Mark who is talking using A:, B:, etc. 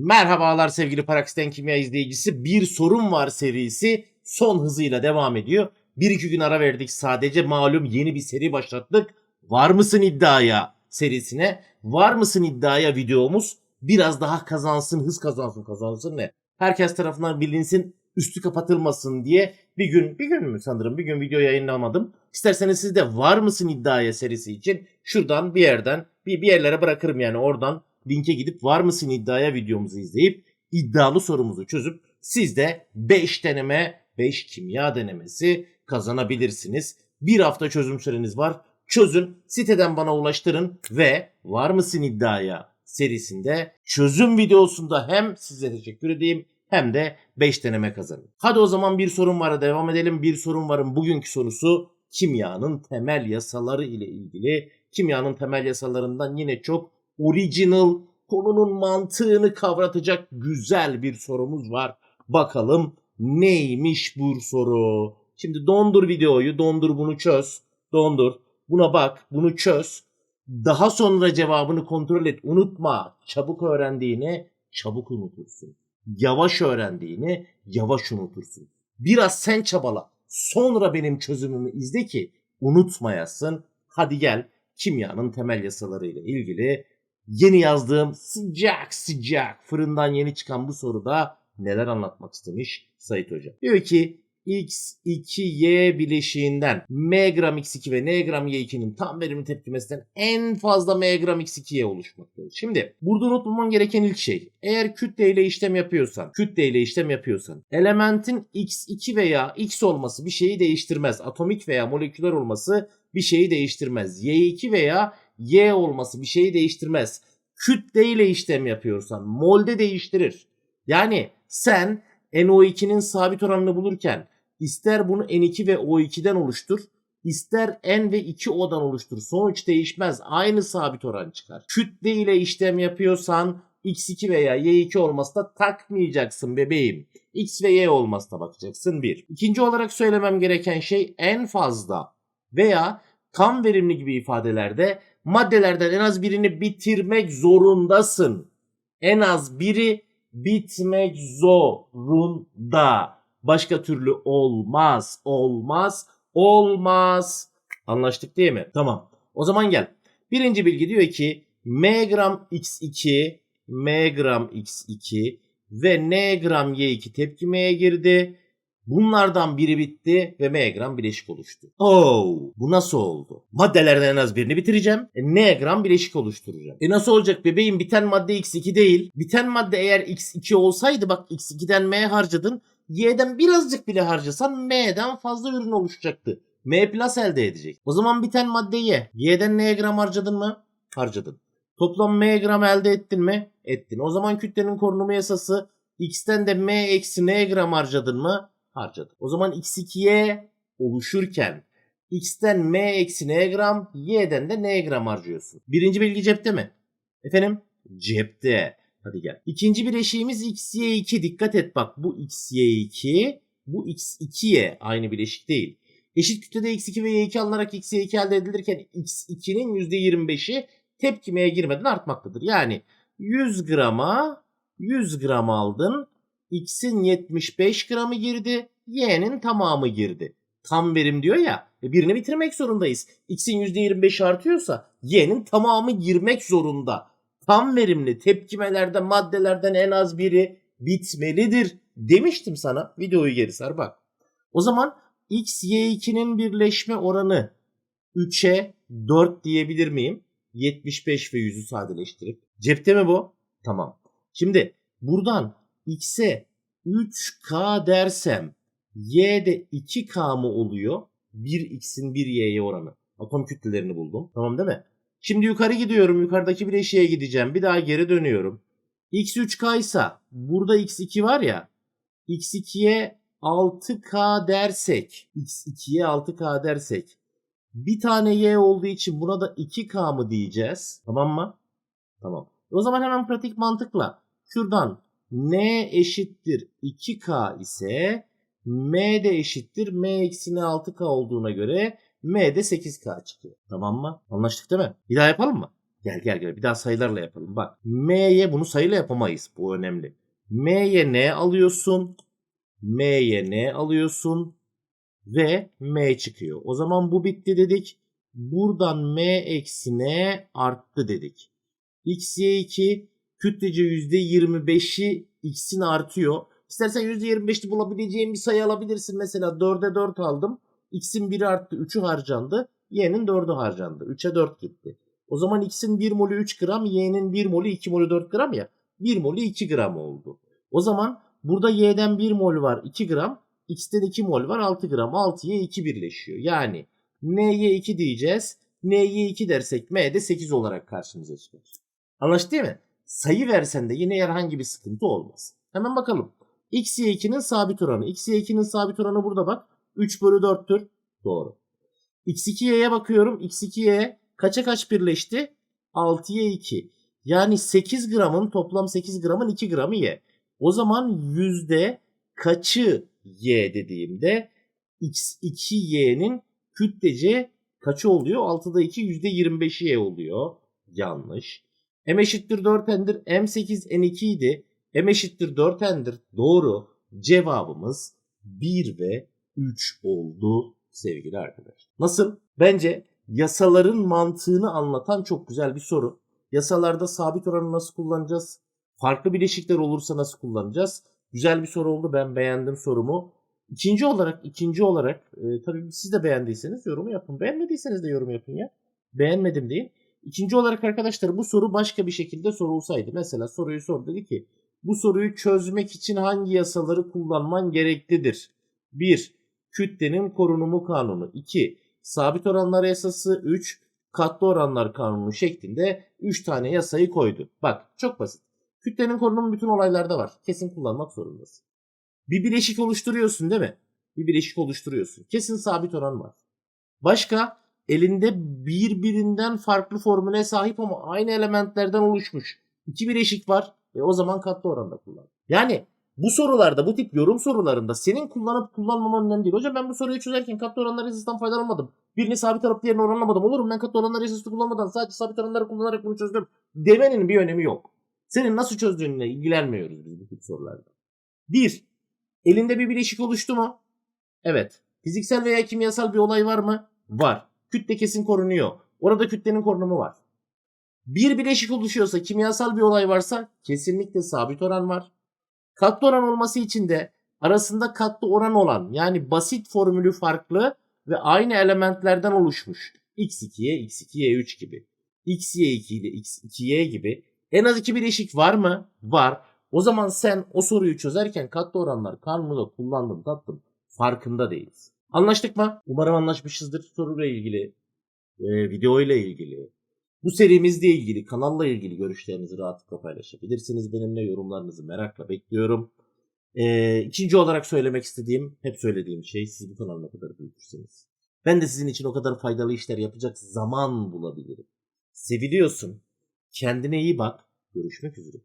A: Merhabalar sevgili Parakisten Kimya izleyicisi. Bir sorun var serisi son hızıyla devam ediyor. Bir iki gün ara verdik sadece malum yeni bir seri başlattık. Var mısın iddiaya serisine? Var mısın iddiaya videomuz? Biraz daha kazansın, hız kazansın, kazansın ne? Herkes tarafından bilinsin, üstü kapatılmasın diye bir gün, bir gün mü sanırım bir gün video yayınlamadım. İsterseniz siz de var mısın iddiaya serisi için şuradan bir yerden bir, bir yerlere bırakırım yani oradan linke gidip var mısın iddiaya videomuzu izleyip iddialı sorumuzu çözüp siz de 5 deneme 5 kimya denemesi kazanabilirsiniz. Bir hafta çözüm süreniz var. Çözün, siteden bana ulaştırın ve var mısın iddiaya serisinde çözüm videosunda hem size teşekkür edeyim hem de 5 deneme kazanın. Hadi o zaman bir sorun vara devam edelim. Bir sorun varın bugünkü sorusu kimyanın temel yasaları ile ilgili. Kimyanın temel yasalarından yine çok original, konunun mantığını kavratacak güzel bir sorumuz var. Bakalım neymiş bu soru? Şimdi dondur videoyu, dondur bunu çöz. Dondur, buna bak, bunu çöz. Daha sonra cevabını kontrol et. Unutma, çabuk öğrendiğini çabuk unutursun. Yavaş öğrendiğini yavaş unutursun. Biraz sen çabala. Sonra benim çözümümü izle ki unutmayasın. Hadi gel kimyanın temel yasaları ile ilgili yeni yazdığım sıcak sıcak fırından yeni çıkan bu soruda neler anlatmak istemiş Sait Hoca. Diyor ki X2Y bileşiğinden M gram X2 ve N gram Y2'nin tam verimli tepkimesinden en fazla M gram X2Y oluşmaktadır. Şimdi burada unutmaman gereken ilk şey eğer kütle ile işlem yapıyorsan kütle ile işlem yapıyorsan elementin X2 veya X olması bir şeyi değiştirmez. Atomik veya moleküler olması bir şeyi değiştirmez. Y2 veya Y olması bir şeyi değiştirmez. Kütle ile işlem yapıyorsan molde değiştirir. Yani sen NO2'nin sabit oranını bulurken ister bunu N2 ve O2'den oluştur, ister N ve 2O'dan oluştur. Sonuç değişmez. Aynı sabit oran çıkar. Kütle ile işlem yapıyorsan X2 veya Y2 olmasına takmayacaksın bebeğim. X ve Y olmasına bakacaksın bir. İkinci olarak söylemem gereken şey en fazla veya tam verimli gibi ifadelerde maddelerden en az birini bitirmek zorundasın. En az biri bitmek zorunda. Başka türlü olmaz, olmaz, olmaz. Anlaştık değil mi? Tamam. O zaman gel. Birinci bilgi diyor ki M gram X2, M gram X2 ve N gram Y2 tepkimeye girdi. Bunlardan biri bitti ve M gram bileşik oluştu. Oh, bu nasıl oldu? Maddelerden en az birini bitireceğim. E, N gram bileşik oluşturacağım. E nasıl olacak bebeğim? Biten madde X2 değil. Biten madde eğer X2 olsaydı bak X2'den M harcadın. Y'den birazcık bile harcasan M'den fazla ürün oluşacaktı. M plus elde edecek. O zaman biten madde Y. Y'den N gram harcadın mı? Harcadın. Toplam M gram elde ettin mi? Ettin. O zaman kütlenin korunumu yasası X'ten de M eksi N gram harcadın mı? Harcadık. O zaman x2y oluşurken x'ten m eksi n gram y'den de n gram harcıyorsun. Birinci bilgi cepte mi? Efendim? Cepte. Hadi gel. İkinci bileşiğimiz xy2. Dikkat et bak bu xy2 bu x2y aynı bileşik değil. Eşit kütlede x2 ve y2 alınarak xy2 elde edilirken x2'nin %25'i tepkimeye girmeden artmaktadır. Yani 100 grama 100 gram aldın X'in 75 gramı girdi, Y'nin tamamı girdi. Tam verim diyor ya, e, birini bitirmek zorundayız. X'in %25 artıyorsa Y'nin tamamı girmek zorunda. Tam verimli tepkimelerde maddelerden en az biri bitmelidir demiştim sana. Videoyu geri sar bak. O zaman X, Y2'nin birleşme oranı 3'e 4 diyebilir miyim? 75 ve 100'ü sadeleştirip. Cepte mi bu? Tamam. Şimdi buradan x'e 3k dersem y'de 2k mı oluyor? 1x'in 1y'ye oranı. Atom kütlelerini buldum. Tamam değil mi? Şimdi yukarı gidiyorum. Yukarıdaki bileşiğe gideceğim. Bir daha geri dönüyorum. x 3k ise burada x2 var ya. x2'ye 6k dersek. x2'ye 6k dersek. Bir tane y olduğu için buna da 2k mı diyeceğiz? Tamam mı? Tamam. O zaman hemen pratik mantıkla. Şuradan n eşittir 2k ise m de eşittir m eksini 6k olduğuna göre m de 8k çıkıyor. Tamam mı? Anlaştık değil mi? Bir daha yapalım mı? Gel gel gel bir daha sayılarla yapalım. Bak M'ye bunu sayıyla yapamayız. Bu önemli. M'ye N alıyorsun. M'ye N alıyorsun. Ve M çıkıyor. O zaman bu bitti dedik. Buradan M eksi N arttı dedik. X, Y 2 kütlece %25'i X'in artıyor. İstersen %25'li bulabileceğin bir sayı alabilirsin. Mesela 4'e 4 aldım. X'in 1'i arttı. 3'ü harcandı. Y'nin 4'ü harcandı. 3'e 4 gitti. O zaman X'in 1 molü 3 gram. Y'nin 1 molü 2 molü 4 gram ya. 1 molü 2 gram oldu. O zaman burada Y'den 1 mol var 2 gram. X'ten 2 mol var 6 gram. 6'ya 2 birleşiyor. Yani N'ye 2 diyeceğiz. N'ye 2 dersek M de 8 olarak karşımıza çıkar. Anlaştık değil mi? Sayı versen de yine herhangi bir sıkıntı olmaz. Hemen bakalım. X, Y2'nin sabit oranı. X, Y2'nin sabit oranı burada bak. 3 bölü 4'tür. Doğru. X2Y'ye bakıyorum. X2Y kaça kaç birleşti? 6'ya 2. Yani 8 gramın toplam 8 gramın 2 gramı Y. O zaman yüzde kaçı Y dediğimde X2Y'nin kütlece kaçı oluyor? 6'da 2 yüzde 25'i Y oluyor. Yanlış. M eşittir 4n'dir. M8 N2 idi. M eşittir 4n'dir. Doğru. Cevabımız 1 ve 3 oldu sevgili arkadaşlar. Nasıl? Bence yasaların mantığını anlatan çok güzel bir soru. Yasalarda sabit oranı nasıl kullanacağız? Farklı bileşikler olursa nasıl kullanacağız? Güzel bir soru oldu. Ben beğendim sorumu. İkinci olarak, ikinci olarak e, tabii siz de beğendiyseniz yorumu yapın. Beğenmediyseniz de yorum yapın ya. Beğenmedim deyin. İkinci olarak arkadaşlar bu soru başka bir şekilde sorulsaydı. Mesela soruyu sor dedi ki bu soruyu çözmek için hangi yasaları kullanman gereklidir? 1. Kütlenin korunumu kanunu. 2. Sabit oranlar yasası. 3. Katlı oranlar kanunu şeklinde 3 tane yasayı koydu. Bak çok basit. Kütlenin korunumu bütün olaylarda var. Kesin kullanmak zorundasın. Bir bileşik oluşturuyorsun değil mi? Bir bileşik oluşturuyorsun. Kesin sabit oran var. Başka elinde birbirinden farklı formüle sahip ama aynı elementlerden oluşmuş. İki bileşik var. E o zaman katlı oranda kullan. Yani bu sorularda bu tip yorum sorularında senin kullanıp kullanmaman önemli değil. Hocam ben bu soruyu çözerken katlı oranlar yasasından faydalanmadım. Birini sabit alıp diğerini oranlamadım. Olur mu? Ben katlı oranlar yasasını kullanmadan sadece sabit oranları kullanarak bunu çözdüm. Demenin bir önemi yok. Senin nasıl çözdüğünle ilgilenmiyoruz biz bu tip sorularda. Bir, elinde bir bileşik oluştu mu? Evet. Fiziksel veya kimyasal bir olay var mı? Var. Kütle kesin korunuyor. Orada kütlenin korunumu var. Bir bileşik oluşuyorsa, kimyasal bir olay varsa kesinlikle sabit oran var. Katlı oran olması için de arasında katlı oran olan yani basit formülü farklı ve aynı elementlerden oluşmuş. X2'ye, X2'ye3 gibi. XY2 ile X2Y gibi en az iki bileşik var mı? Var. O zaman sen o soruyu çözerken katlı oranlar kanunu da kullandın tatlım. Farkında değiliz. Anlaştık mı? Umarım anlaşmışızdır soruyla ilgili, e, video ile ilgili. Bu serimizle ilgili, kanalla ilgili görüşlerinizi rahatlıkla paylaşabilirsiniz. Benimle yorumlarınızı merakla bekliyorum. E, ikinci olarak söylemek istediğim, hep söylediğim şey siz bu kanalı ne kadar büyütürseniz. Ben de sizin için o kadar faydalı işler yapacak zaman bulabilirim. Seviliyorsun. Kendine iyi bak. Görüşmek üzere.